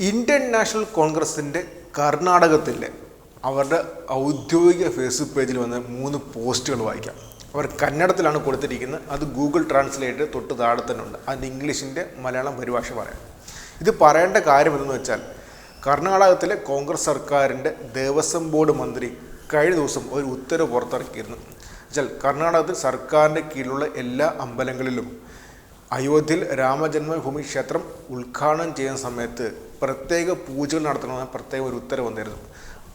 Indian National കോൺഗ്രസിന്റെ കർണാടകത്തിലെ അവരുടെ ഔദ്യോഗിക ഫേസ്ബുക്ക് പേജിൽ വന്ന മൂന്ന് പോസ്റ്റുകൾ വായിക്കാം. അവർ കന്നഡത്തിലാണ് കൊടുത്തിരിക്കുന്നത്. അത് ഗൂഗിൾ ട്രാൻസ്ലേറ്റ് തൊട്ട് താഴെ തന്നെ ഉണ്ട്. അതിന്റെ ഇംഗ്ലീഷിന്റെ മലയാളം പരിഭാഷ പറയാം. ഇത് പറയേണ്ട കാര്യം എന്തെന്ന് വെച്ചാൽ കർണാടകത്തിലെ കോൺഗ്രസ് സർക്കാരിന്റെ ദേവസ്വം ബോർഡ് മന്ത്രി കഴിഞ്ഞ ദിവസം ഒരു ഉത്തരവ് പുറത്തിറക്കിയിരുന്നു. വെച്ചാൽ കർണാടകത്തിൽ സർക്കാരിന്റെ കീഴിലുള്ള എല്ലാ അമ്പലങ്ങളിലും അയോധ്യയിൽ രാമജന്മഭൂമി ക്ഷേത്രം ഉദ്ഘാടനം ചെയ്യുന്ന സമയത്ത് പ്രത്യേക പൂജകൾ നടത്തണമെന്ന് പ്രത്യേക ഒരു ഉത്തരവ് വന്നിരുന്നു.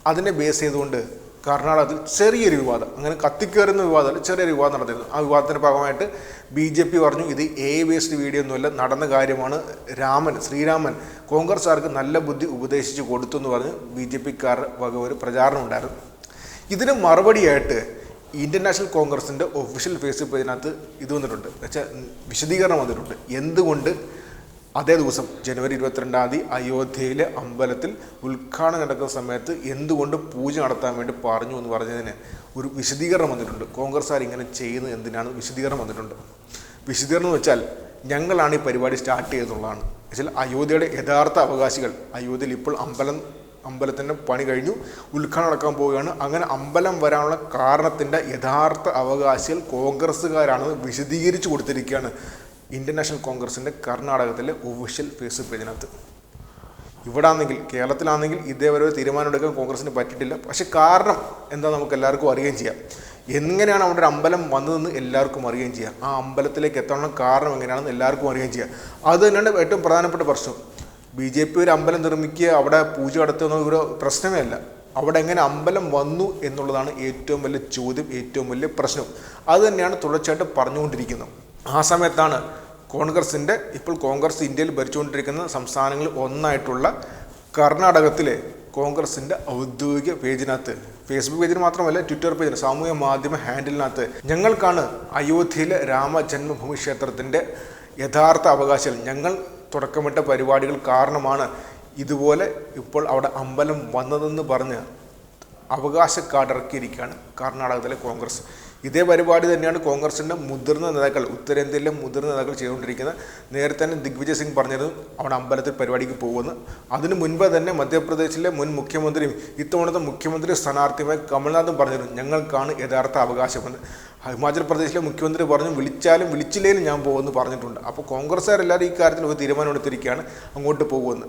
അതിനെ ബേസ് ചെയ്തുകൊണ്ട് കർണാടകത്തിൽ ചെറിയൊരു വിവാദം അങ്ങനെ കത്തിക്കേറുന്ന വിവാദമല്ല ചെറിയൊരു വിവാദം നടന്നിരുന്നു. ആ വിവാദത്തിന്റെ ഭാഗമായിട്ട് ബി ജെ പി പറഞ്ഞു ഇത് എ ബേസ്ഡ് വീഡിയോ ഒന്നുമല്ല നടന്ന കാര്യമാണ് രാമൻ ശ്രീരാമൻ കോൺഗ്രസ്സുകാർക്ക് നല്ല ബുദ്ധി ഉപദേശിച്ച് കൊടുത്തു എന്ന് പറഞ്ഞ് ബി ജെ പിക്കാരുടെ വക ഒരു പ്രചാരണം ഉണ്ടായിരുന്നു. ഇതിന് മറുപടിയായിട്ട് ഇന്ത്യൻ നാഷണൽ കോൺഗ്രസിന്റെ ഒഫീഷ്യൽ ഫേസ്ബുക്ക് പേജിനകത്ത് ഇത് വന്നിട്ടുണ്ട്. വെച്ചാൽ വിശദീകരണം വന്നിട്ടുണ്ട്. എന്തുകൊണ്ട് അതേ ദിവസം ജനുവരി ഇരുപത്തിരണ്ടാം തീയതി അയോധ്യയിലെ അമ്പലത്തിൽ ഉദ്ഘാടനം നടക്കുന്ന സമയത്ത് എന്തുകൊണ്ട് പൂജ നടത്താൻ വേണ്ടി പറഞ്ഞു എന്ന് പറഞ്ഞതിന് ഒരു വിശദീകരണം വന്നിട്ടുണ്ട്. കോൺഗ്രസ്സുകാർ ഇങ്ങനെ ചെയ്യുന്നത് എന്തിനാണ് വിശദീകരണം വന്നിട്ടുണ്ട്. വിശദീകരണം എന്ന് വെച്ചാൽ ഞങ്ങളാണ് ഈ പരിപാടി സ്റ്റാർട്ട് ചെയ്തതുള്ളതാണ് വെച്ചാൽ അയോധ്യയുടെ യഥാർത്ഥ അവകാശികൾ അയോധ്യയിൽ ഇപ്പോൾ അമ്പലം അമ്പലത്തിന്റെ പണി കഴിഞ്ഞു ഉദ്ഘാടനം നടക്കാൻ പോവുകയാണ്. അങ്ങനെ അമ്പലം വരാനുള്ള കാരണത്തിന്റെ യഥാർത്ഥ അവകാശികൾ കോൺഗ്രസ്സുകാരാണെന്ന് വിശദീകരിച്ചു കൊടുത്തിരിക്കുകയാണ് ഇന്ത്യൻ നാഷണൽ കോൺഗ്രസിന്റെ കർണാടകത്തിലെ ഒഫീഷ്യൽ ഫേസ്ബുക്ക് പേജിനകത്ത്. ഇവിടെ ആണെങ്കിൽ കേരളത്തിലാണെങ്കിൽ ഇതേവരെ ഒരു തീരുമാനം എടുക്കാൻ കോൺഗ്രസിന് പറ്റിയിട്ടില്ല. പക്ഷെ കാരണം എന്താ നമുക്ക് എല്ലാവർക്കും അറിയുകയും ചെയ്യാം. എങ്ങനെയാണ് അവിടെ ഒരു അമ്പലം വന്നതെന്ന് എല്ലാവർക്കും അറിയുകയും ചെയ്യാം. ആ അമ്പലത്തിലേക്ക് എത്താനുള്ള കാരണം എങ്ങനെയാണെന്ന് എല്ലാവർക്കും അറിയുകയും ചെയ്യാം. അത് തന്നെയാണ് ഏറ്റവും പ്രധാനപ്പെട്ട പ്രശ്നം. ബി ജെ പി ഒരു അമ്പലം നിർമ്മിക്കുക അവിടെ പൂജ നടത്തുന്ന ഒരു പ്രശ്നമേ അല്ല. അവിടെ എങ്ങനെ അമ്പലം വന്നു എന്നുള്ളതാണ് ഏറ്റവും വലിയ ചോദ്യം ഏറ്റവും വലിയ പ്രശ്നം. അത് തന്നെയാണ് തുടർച്ചയായിട്ട് പറഞ്ഞുകൊണ്ടിരിക്കുന്നത്. ആ സമയത്താണ് കോൺഗ്രസിന്റെ ഇപ്പോൾ കോൺഗ്രസ് ഇന്ത്യയിൽ ഭരിച്ചുകൊണ്ടിരിക്കുന്ന സംസ്ഥാനങ്ങളിൽ ഒന്നായിട്ടുള്ള കർണാടകത്തിലെ കോൺഗ്രസിന്റെ ഔദ്യോഗിക പേജിനകത്ത് ഫേസ്ബുക്ക് പേജിന് മാത്രമല്ല ട്വിറ്റർ പേജിന് സാമൂഹ്യ മാധ്യമ ഹാൻഡിലിനകത്ത് ഞങ്ങൾക്കാണ് അയോധ്യയിലെ രാമജന്മഭൂമി ക്ഷേത്രത്തിന്റെ യഥാർത്ഥ അവകാശം. ഞങ്ങൾ തുടക്കമിട്ട പരിപാടികൾ കാരണമാണ് ഇതുപോലെ ഇപ്പോൾ അവിടെ അമ്പലം വന്നതെന്ന് പറഞ്ഞ് അവകാശ കാർഡ് ഇറക്കിയിരിക്കുകയാണ് കർണാടകത്തിലെ കോൺഗ്രസ്. ഇതേ പരിപാടി തന്നെയാണ് കോൺഗ്രസിന്റെ മുതിർന്ന നേതാക്കൾ ഉത്തരേന്ത്യയിലെ മുതിർന്ന നേതാക്കൾ ചെയ്തുകൊണ്ടിരിക്കുന്നത് നേരത്തെ തന്നെ ദിഗ്വിജയ് സിംഗ് പറഞ്ഞിരുന്നു അവിടെ അമ്പലത്തിൽ പരിപാടിക്ക് പോകുമെന്ന്. അതിനു മുൻപ് തന്നെ മധ്യപ്രദേശിലെ മുൻ മുഖ്യമന്ത്രിയും ഇത്തവണത്തെ മുഖ്യമന്ത്രി സ്ഥാനാർത്ഥിയുമായ കമൽനാഥും പറഞ്ഞിരുന്നു ഞങ്ങൾക്കാണ് യഥാർത്ഥ അവകാശമെന്ന്. ഹിമാചൽ പ്രദേശിലെ മുഖ്യമന്ത്രി പറഞ്ഞു വിളിച്ചാലും വിളിച്ചില്ലെങ്കിലും ഞാൻ പോകുമെന്ന് പറഞ്ഞിട്ടുണ്ട്. അപ്പോൾ കോൺഗ്രസ്സുകാരെല്ലാവരും ഈ കാര്യത്തിൽ ഒരു തീരുമാനമെടുത്തിരിക്കുകയാണ് അങ്ങോട്ട് പോകുമെന്ന്.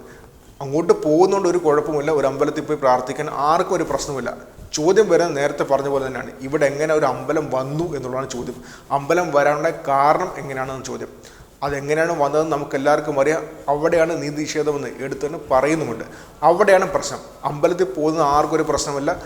അങ്ങോട്ട് പോകുന്നതുകൊണ്ട് ഒരു കുഴപ്പമില്ല ഒരു അമ്പലത്തിൽ പോയി പ്രാർത്ഥിക്കാൻ ആർക്കും ഒരു പ്രശ്നമില്ല ചോദ്യം വരാൻ നേരത്തെ പറഞ്ഞ പോലെ തന്നെയാണ്. ഇവിടെ എങ്ങനെ ഒരു അമ്പലം വന്നു എന്നുള്ളതാണ് ചോദ്യം. അമ്പലം വരാനുള്ള കാരണം എങ്ങനെയാണെന്ന് ചോദ്യം. അതെങ്ങനെയാണ് വന്നതെന്ന് നമുക്ക് എല്ലാവർക്കും അറിയാം. അവിടെയാണ് നീതി നിഷേധമെന്ന് എടുത്തുതന്നെ പറയുന്നുമുണ്ട്. അവിടെയാണ് പ്രശ്നം. അമ്പലത്തിൽ പോകുന്ന ആർക്കും ഒരു പ്രശ്നമില്ല.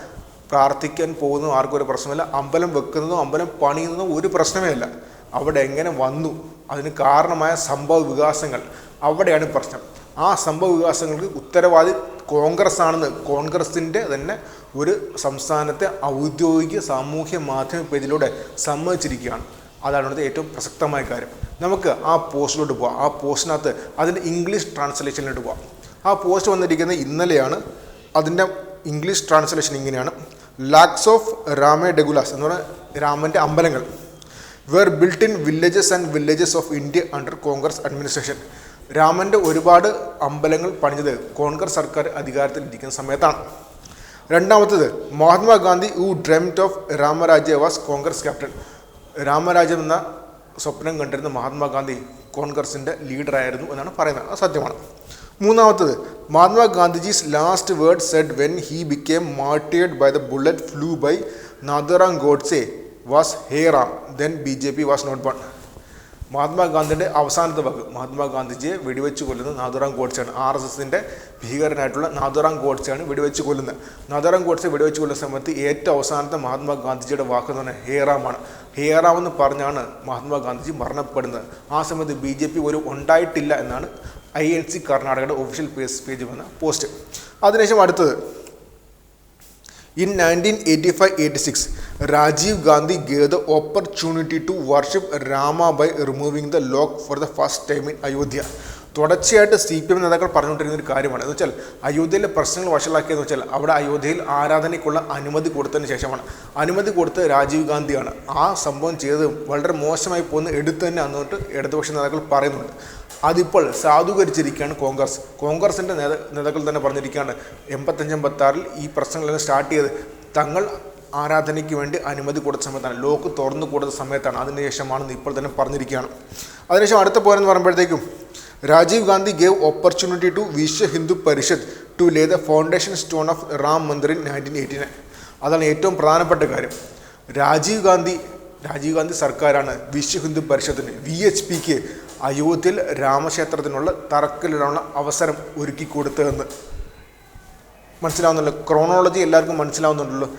പ്രാർത്ഥിക്കാൻ പോകുന്നതും ആർക്കും ഒരു പ്രശ്നമില്ല. അമ്പലം വെക്കുന്നതും അമ്പലം പണിയുന്നതും ഒരു പ്രശ്നമേ അല്ല. അവിടെ എങ്ങനെ വന്നു? അതിന് കാരണമായ സംഭവ വികാസങ്ങൾ. അവിടെയാണ് പ്രശ്നം. ആ സംഭവ വികാസങ്ങൾക്ക് ഉത്തരവാദി കോൺഗ്രസ് ആണെന്ന് കോൺഗ്രസിന്റെ തന്നെ ഒരു സംസ്ഥാനത്തെ ഔദ്യോഗിക സാമൂഹ്യ മാധ്യമ പേജിലൂടെ സമ്മതിച്ചിരിക്കുകയാണ്. അതാണ് ഇവിടുത്തെ ഏറ്റവും പ്രസക്തമായ കാര്യം. നമുക്ക് ആ പോസ്റ്റിലോട്ട് പോവാം. ആ പോസ്റ്റിനകത്ത് അതിന്റെ ഇംഗ്ലീഷ് ട്രാൻസ്ലേഷനിലോട്ട് പോവാം. ആ പോസ്റ്റ് വന്നിരിക്കുന്നത് ഇന്നലെയാണ്. അതിന്റെ ഇംഗ്ലീഷ് ട്രാൻസ്ലേഷൻ ഇങ്ങനെയാണ്. ലാക്സ് ഓഫ് രാമേ ഡെഗുലാസ് എന്ന് പറഞ്ഞാൽ രാമന്റെ അമ്പലങ്ങൾ. Were built in villages and villages of India under Congress administration രാമന്റെ ഒരുപാട് അമ്പലങ്ങൾ പണിഞ്ഞത് കോൺഗ്രസ് സർക്കാർ അധികാരത്തിൽ ഇരിക്കുന്ന സമയത്താണ്. രണ്ടാമത്തത് Mahatma Gandhi who dreamt of Ramrajya was Congress captain Ram Rajya എന്ന സ്വപ്നം കണ്ടിരുന്ന മഹാത്മാഗാന്ധി കോൺഗ്രസിന്റെ ലീഡറായിരുന്നു എന്നാണ് പറയുന്നത്. അത് സത്യമാണ്. മൂന്നാമത്തത് Mahatma Gandhiji's last word said when he became martyred by the bullet flew by Nathuram Godse was He Ram then B J P was not born മഹാത്മാഗാന്ധിയുടെ അവസാനത്തെ വാക്ക് മഹാത്മാഗാന്ധിജിയെ വെടിവെച്ച് കൊല്ലുന്നത് നാഥുറാം ഗോഡ്സെയാണ്. ആർ എസ് എസിന്റെ ഭീകരനായിട്ടുള്ള നാഥുറാം ഗോഡ്സെയാണ് വെടിവെച്ച് കൊല്ലുന്നത്. നാഥുറാം ഗോഡ്സെ വെടിവെച്ച് കൊല്ലുന്ന സമയത്ത് ഏറ്റവും അവസാനത്തെ മഹാത്മാഗാന്ധിജിയുടെ വാക്ക് എന്ന് പറഞ്ഞാൽ ഹേറാമാണ്. ഹേറാം എന്ന് പറഞ്ഞാണ് മഹാത്മാഗാന്ധിജി മരണപ്പെടുന്നത്. ആ സമയത്ത് ബി ജെ പി ഒരു ഉണ്ടായിട്ടില്ല എന്നാണ് ഐ എൻ സി കർണാടകയുടെ ഒഫീഷ്യൽ പേജ് പേജ് വന്ന പോസ്റ്റ് അതിനുശേഷം അടുത്തത്. In 1985-86, Rajiv Gandhi gave the opportunity to worship Rama by removing the lock for the first time in Ayodhya. തുടർച്ചയായിട്ട് സി പി എം നേതാക്കൾ പറഞ്ഞുകൊണ്ടിരുന്ന ഒരു കാര്യമാണ്. എന്ന് വെച്ചാൽ അയോധ്യയിലെ പ്രശ്നങ്ങൾ വഷളാക്കിയെന്ന് വെച്ചാൽ അവിടെ അയോധ്യയിൽ ആരാധനയ്ക്കുള്ള അനുമതി കൊടുത്തതിന് ശേഷമാണ്. അനുമതി കൊടുത്ത് രാജീവ് ഗാന്ധിയാണ് ആ സംഭവം ചെയ്തത് വളരെ മോശമായി പോകുന്ന എടുത്തു തന്നെ അന്നോട്ട് ഇടതുപക്ഷ നേതാക്കൾ പറയുന്നുണ്ട്. അതിപ്പോൾ സാധൂകരിച്ചിരിക്കുകയാണ് കോൺഗ്രസ്. കോൺഗ്രസിന്റെ നേത നേതാക്കൾ തന്നെ പറഞ്ഞിരിക്കുകയാണ് എൺപത്തഞ്ച് എൺപത്താറിൽ ഈ പ്രശ്നങ്ങളെല്ലാം സ്റ്റാർട്ട് ചെയ്ത് തങ്ങൾ ആരാധനയ്ക്ക് വേണ്ടി അനുമതി കൊടുത്ത സമയത്താണ് ലോക്ക് തുറന്നു കൊടുത്ത സമയത്താണ് അതിനുശേഷമാണെന്ന് ഇപ്പോൾ തന്നെ പറഞ്ഞിരിക്കുകയാണ്. അതിനുശേഷം അടുത്ത പോരെന്ന് പറയുമ്പോഴത്തേക്കും Rajiv Gandhi gave opportunity to Vishwa Hindu Parishad to lay the foundation stone of Ram Mandir in nineteen eighty nine അതാണ് ഏറ്റവും പ്രധാനപ്പെട്ട കാര്യം. രാജീവ് ഗാന്ധി രാജീവ് ഗാന്ധി സർക്കാരാണ് വിശ്വ ഹിന്ദു പരിഷത്തിന് വി എച്ച് പിക്ക് അയോധ്യയിൽ രാമക്ഷേത്രത്തിനുള്ള തറക്കല്ലിടാനുള്ള അവസരം ഒരുക്കി കൊടുത്തതെന്ന്. മനസ്സിലാവുന്നുണ്ടല്ലോ? ക്രോണോളജി എല്ലാവർക്കും മനസ്സിലാവുന്നുണ്ടല്ലോ.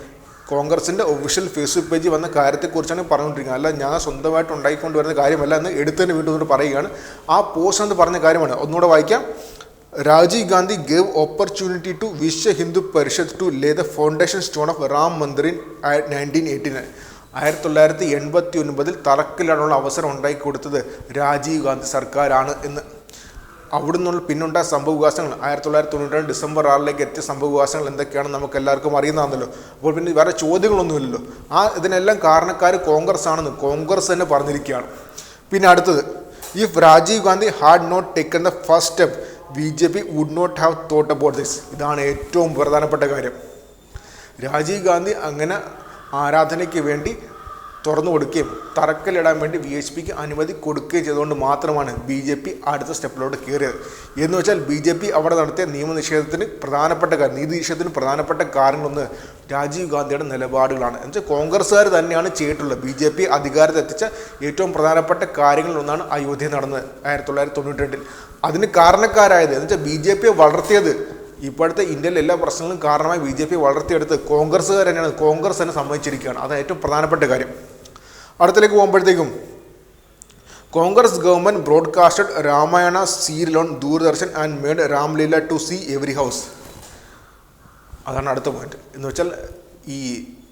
കോൺഗ്രസിന്റെ ഒഫീഷ്യൽ ഫേസ്ബുക്ക് പേജിൽ വന്ന കാര്യത്തെക്കുറിച്ചാണ് പറഞ്ഞുകൊണ്ടിരിക്കുന്നത്. അല്ല ഞാൻ സ്വന്തമായിട്ട് ഉണ്ടായിക്കൊണ്ട് വരുന്ന കാര്യമല്ല എന്ന് എടുത്തതിന് വീണ്ടും കൊണ്ട് പറയുകയാണ്. ആ പോസ്റ്റ് എന്ന് പറഞ്ഞ കാര്യമാണ്. ഒന്നുകൂടെ വായിക്കാം. Rajiv Gandhi gave opportunity to Vishwa Hindu Parishad to lay the foundation stone of Ram Mandir in nineteen eighty nine ആയിരത്തി തൊള്ളായിരത്തി എൺപത്തി ഒൻപതിൽ തറക്കിലിടാനുള്ള അവസരം ഉണ്ടാക്കി കൊടുത്തത് രാജീവ് ഗാന്ധി സർക്കാരാണ് എന്ന്. അവിടെ നിന്നുള്ള പിന്നുണ്ടായ സംഭവവികാസങ്ങൾ ആയിരത്തി തൊള്ളായിരത്തി തൊണ്ണൂറ്റി രണ്ട് ഡിസംബർ ആറിലേക്ക് എത്തിയ സംഭവവികാസങ്ങൾ എന്തൊക്കെയാണെന്ന് നമുക്ക് എല്ലാവർക്കും അറിയുന്നതാണല്ലോ. അപ്പോൾ പിന്നെ വേറെ ചോദ്യങ്ങളൊന്നുമില്ലല്ലോ. ആ ഇതിനെല്ലാം കാരണക്കാർ കോൺഗ്രസ് ആണെന്ന് കോൺഗ്രസ് തന്നെ പറഞ്ഞിരിക്കുകയാണ്. പിന്നെ അടുത്തത് if Rajiv Gandhi had not taken the first step B J P would not have thought about this ഇതാണ് ഏറ്റവും പ്രധാനപ്പെട്ട കാര്യം. രാജീവ് ഗാന്ധി അങ്ങനെ ആരാധനയ്ക്ക് വേണ്ടി തുറന്നു കൊടുക്കുകയും തറക്കല്ലിടാൻ വേണ്ടി വി എച്ച് പിക്ക് അനുമതി കൊടുക്കുകയും ചെയ്തുകൊണ്ട് മാത്രമാണ് ബി ജെ പി അടുത്ത സ്റ്റെപ്പിലോട്ട് കയറിയത്. എന്ന് വെച്ചാൽ ബി ജെ പി അവിടെ നടത്തിയ നിയമനിഷേധത്തിന് പ്രധാനപ്പെട്ട കാര്യം നീതി നിഷേധത്തിന് പ്രധാനപ്പെട്ട കാരണങ്ങളൊന്ന് രാജീവ് ഗാന്ധിയുടെ നിലപാടുകളാണ്. എന്ന് വെച്ചാൽ കോൺഗ്രസ്സുകാർ തന്നെയാണ് ചെയ്തിട്ടുള്ളത്. ബി ജെ പി അധികാരത്തെത്തിച്ച ഏറ്റവും പ്രധാനപ്പെട്ട കാര്യങ്ങളിലൊന്നാണ് അയോധ്യ നടന്നത് ആയിരത്തി തൊള്ളായിരത്തി തൊണ്ണൂറ്റി രണ്ടിൽ. അതിന് കാരണക്കാരായത് എന്ന് വെച്ചാൽ ബി ജെ പിയെ വളർത്തിയത് ഇപ്പോഴത്തെ ഇന്ത്യയിലെ എല്ലാ പ്രശ്നങ്ങളും കാരണമായി ബി ജെ പി വളർത്തിയെടുത്ത് കോൺഗ്രസ്സുകാർ തന്നെയാണ്. കോൺഗ്രസ് തന്നെ സമ്മതിച്ചിരിക്കുകയാണ്. അതാണ് ഏറ്റവും പ്രധാനപ്പെട്ട കാര്യം. അടുത്തിലേക്ക് പോകുമ്പോഴത്തേക്കും Congress government broadcasted Ramayana serial on Doordarshan and made Ramlila to see every house. അതാണ് അടുത്ത പോയിന്റ് എന്ന് വെച്ചാൽ ഈ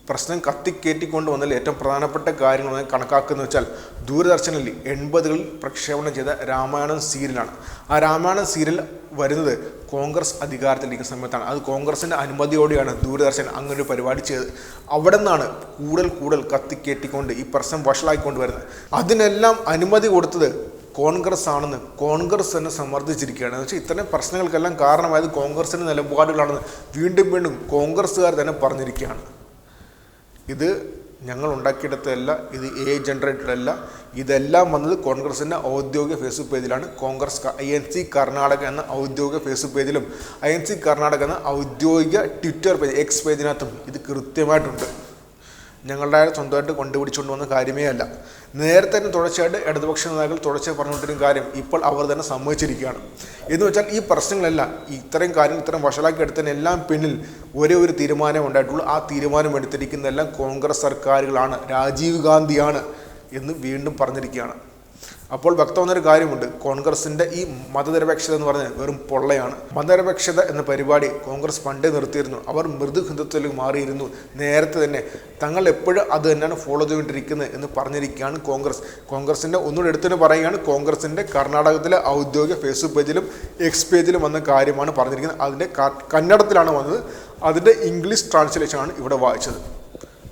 പ്രശ്നം കത്തിക്കേറ്റിക്കൊണ്ട് വന്നതിൽ ഏറ്റവും പ്രധാനപ്പെട്ട കാര്യങ്ങൾ കണക്കാക്കുന്നത് വെച്ചാൽ ദൂരദർശനിൽ എൺപതുകളിൽ പ്രക്ഷേപണം ചെയ്ത രാമായണം സീരിയലാണ്. ആ രാമായണം സീരിയൽ വരുന്നത് കോൺഗ്രസ് അധികാരത്തിലിരിക്കുന്ന സമയത്താണ്. അത് കോൺഗ്രസിന്റെ അനുമതിയോടെയാണ് ദൂരദർശൻ അങ്ങനെ ഒരു പരിപാടി ചെയ്തത്. അവിടെ നിന്നാണ് കൂടുതൽ കൂടുതൽ കത്തിക്കേറ്റിക്കൊണ്ട് ഈ പ്രശ്നം വഷളായിക്കൊണ്ട് വരുന്നത് അതിനെല്ലാം അനുമതി കൊടുത്തത് കോൺഗ്രസ് ആണെന്ന് കോൺഗ്രസ് തന്നെ സമ്മർദ്ദിച്ചിരിക്കുകയാണ്. എന്ന് വെച്ചാൽ ഇത്തരം പ്രശ്നങ്ങൾക്കെല്ലാം കാരണമായത് കോൺഗ്രസിന്റെ നിലപാടുകളാണെന്ന് വീണ്ടും വീണ്ടും കോൺഗ്രസ്സുകാർ തന്നെ പറഞ്ഞിരിക്കുകയാണ്. ഇത് ഞങ്ങൾ ഉണ്ടാക്കിയെടുത്തതല്ല ഇത് എ ജനറേറ്റഡ് അല്ല. ഇതെല്ലാം വന്നത് കോൺഗ്രസിന്റെ ഔദ്യോഗിക Facebook പേജിലാണ്. Congress I N C Karnataka എന്ന ഔദ്യോഗിക ഫേസ്ബുക്ക് പേജിലും ഐ എൻ സി കർണാടക എന്ന ഔദ്യോഗിക ട്വിറ്റർ പേജ് എക്സ് പേജിനകത്തും ഇത് കൃത്യമായിട്ടുണ്ട്. ഞങ്ങളുടെ സ്വന്തമായിട്ട് കൊണ്ടുപിടിച്ചുകൊണ്ട് വന്ന കാര്യമേ അല്ല. നേരത്തെ തന്നെ തുടർച്ചയായിട്ട് ഇടതുപക്ഷ നേതാക്കൾ തുടർച്ചയായി പറഞ്ഞുകൊണ്ടിരുന്ന കാര്യം ഇപ്പോൾ അവർ തന്നെ സമ്മതിച്ചിരിക്കുകയാണ്. എന്ന് വെച്ചാൽ ഈ പ്രശ്നങ്ങളെല്ലാം ഇത്രയും കാര്യം ഇത്രയും വഷളാക്കി എടുത്തതിനെല്ലാം പിന്നിൽ ഒരേ ഒരു തീരുമാനം ഉണ്ടായിട്ടുള്ളൂ. ആ തീരുമാനം എടുത്തിരിക്കുന്നതെല്ലാം കോൺഗ്രസ് സർക്കാരുകളാണ് രാജീവ് ഗാന്ധിയാണ് എന്ന് വീണ്ടും പറഞ്ഞിരിക്കുകയാണ്. അപ്പോൾ വ്യക്തമാകുന്നൊരു കാര്യമുണ്ട്. കോൺഗ്രസിന്റെ ഈ മതനിരപേക്ഷത എന്ന് പറഞ്ഞാൽ വെറും പൊള്ളയാണ്. മതനിരപേക്ഷത എന്ന പരിപാടി കോൺഗ്രസ് പണ്ടേ നിർത്തിയിരുന്നു. അവർ മൃദു ഹിന്ദുത്വത്തിലേക്ക് മാറിയിരുന്നു. നേരത്തെ തന്നെ തങ്ങൾ എപ്പോഴും അത് തന്നെയാണ് ഫോളോ ചെയ്തുകൊണ്ടിരിക്കുന്നത് എന്ന് പറഞ്ഞിരിക്കുകയാണ് കോൺഗ്രസ്. കോൺഗ്രസിന്റെ ഒന്നുകൂടെ എടുത്തിന് പറയുകയാണ് കോൺഗ്രസിന്റെ കർണാടകത്തിലെ ഔദ്യോഗിക ഫേസ്ബുക്ക് പേജിലും എക്സ് പേജിലും വന്ന കാര്യമാണ് പറഞ്ഞിരിക്കുന്നത്. അതിന്റെ കന്നഡത്തിലാണ് വന്നത്. അതിന്റെ ഇംഗ്ലീഷ് ട്രാൻസ്ലേഷനാണ് ഇവിടെ വായിച്ചത്.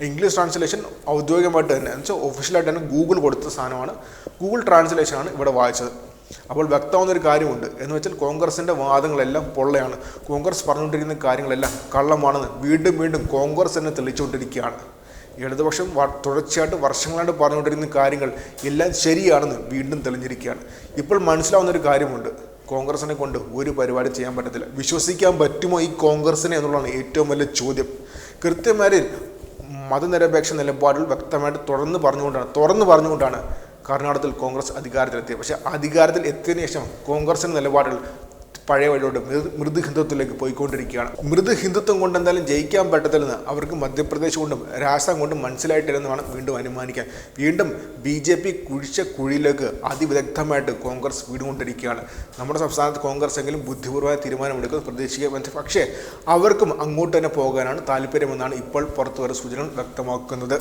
ഇംഗ്ലീഷ് ട്രാൻസ്ലേഷൻ ഔദ്യോഗികമായിട്ട് തന്നെ. എന്ന് വെച്ചാൽ ഒഫീഷ്യലായിട്ട് തന്നെ ഗൂഗിൾ കൊടുത്ത സാധനമാണ്. ഗൂഗിൾ ട്രാൻസ്ലേഷനാണ് ഇവിടെ വായിച്ചത്. അപ്പോൾ വ്യക്തമാവുന്ന ഒരു കാര്യമുണ്ട്. എന്ന് വെച്ചാൽ കോൺഗ്രസിന്റെ വാദങ്ങളെല്ലാം പൊള്ളയാണ്. കോൺഗ്രസ് പറഞ്ഞുകൊണ്ടിരിക്കുന്ന കാര്യങ്ങളെല്ലാം കള്ളമാണെന്ന് വീണ്ടും വീണ്ടും കോൺഗ്രസ് തന്നെ തെളിച്ചുകൊണ്ടിരിക്കുകയാണ് ഇടതുപക്ഷം തുടർച്ചയായിട്ട് വർഷങ്ങളായിട്ട് പറഞ്ഞുകൊണ്ടിരിക്കുന്ന കാര്യങ്ങൾ എല്ലാം ശരിയാണെന്ന് വീണ്ടും തെളിഞ്ഞിരിക്കുകയാണ്. ഇപ്പോൾ മനസ്സിലാവുന്ന ഒരു കാര്യമുണ്ട്. കോൺഗ്രസിനെ കൊണ്ട് ഒരു പരിപാടി ചെയ്യാൻ പറ്റത്തില്ല. വിശ്വസിക്കാൻ പറ്റുമോ ഈ കോൺഗ്രസിനെ എന്നുള്ളതാണ് ഏറ്റവും വലിയ ചോദ്യം. കൃത്യമായി മതനിരപേക്ഷ നിലപാടുകൾ വ്യക്തമായിട്ട് തുറന്ന് പറഞ്ഞുകൊണ്ടാണ് തുറന്ന് പറഞ്ഞുകൊണ്ടാണ് കർണാടകത്തിൽ കോൺഗ്രസ് അധികാരത്തിലെത്തിയത്. പക്ഷേ അധികാരത്തിൽ എത്തിയതിനു ശേഷം കോൺഗ്രസിന്റെ നിലപാടുകൾ പഴയ വഴിയോട്ട് മൃദു ഹിന്ദുത്വത്തിലേക്ക് പോയിക്കൊണ്ടിരിക്കുകയാണ്. മൃദു ഹിന്ദുത്വം കൊണ്ട് എന്തായാലും ജയിക്കാൻ പറ്റത്തില്ലെന്ന് അവർക്ക് മധ്യപ്രദേശ് കൊണ്ടും രാജസ്ഥാൻ കൊണ്ടും മനസ്സിലായിട്ടില്ലെന്ന് വേണം വീണ്ടും അനുമാനിക്കാൻ. വീണ്ടും ബി ജെ പി കുഴിച്ച കുഴിയിലേക്ക് അതിവിദഗ്ധമായിട്ട് കോൺഗ്രസ് വീടുകൊണ്ടിരിക്കുകയാണ് നമ്മുടെ സംസ്ഥാനത്ത് കോൺഗ്രസ് എങ്കിലും ബുദ്ധിപൂർവമായ തീരുമാനമെടുക്കുന്നത് പ്രതീക്ഷിക്കാൻ പക്ഷേ അവർക്കും അങ്ങോട്ട് തന്നെ പോകാനാണ് താല്പര്യമെന്നാണ് ഇപ്പോൾ പുറത്തു വരുന്ന സൂചനകൾ വ്യക്തമാക്കുന്നത്.